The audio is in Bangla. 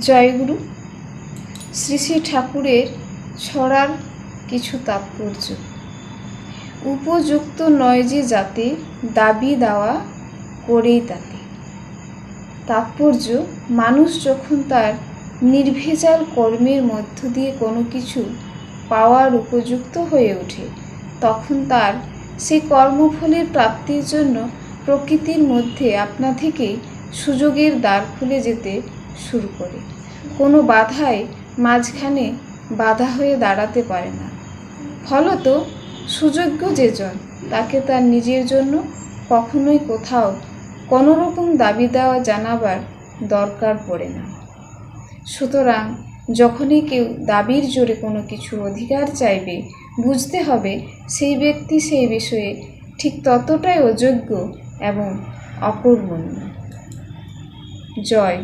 জয়গুরু। শ্রী শ্রী ঠাকুরের ছড়ার কিছু তাৎপর্য। উপযুক্ত নয় যে যাতে দাবি দেওয়া করেই তাতে। তাৎপর্য, মানুষ যখন তার নির্ভেজাল কর্মের মধ্য দিয়ে কোনো কিছু পাওয়ার উপযুক্ত হয়ে ওঠে, তখন তার সেই কর্মফলের প্রাপ্তির জন্য প্রকৃতির মধ্যে আপনা থেকেই সুযোগের দ্বার খুলে যেতে শুরু করে। কোনো বাধাই মাঝখানে বাধা হয়ে দাঁড়াতে পারে না। ফলত সুযোগ্য যেজন তাকে তার নিজের জন্য কখনোই কোথাও কোনো রকম দাবি দেওয়া জানাবার দরকার পড়ে না। সুতরাং যখনই কেউ দাবির জোরে কোনো কিছু অধিকার চাইবে, বুঝতে হবে সেই ব্যক্তি সেই বিষয়ে ঠিক ততটাই অযোগ্য এবং অকর্মণ্য জয়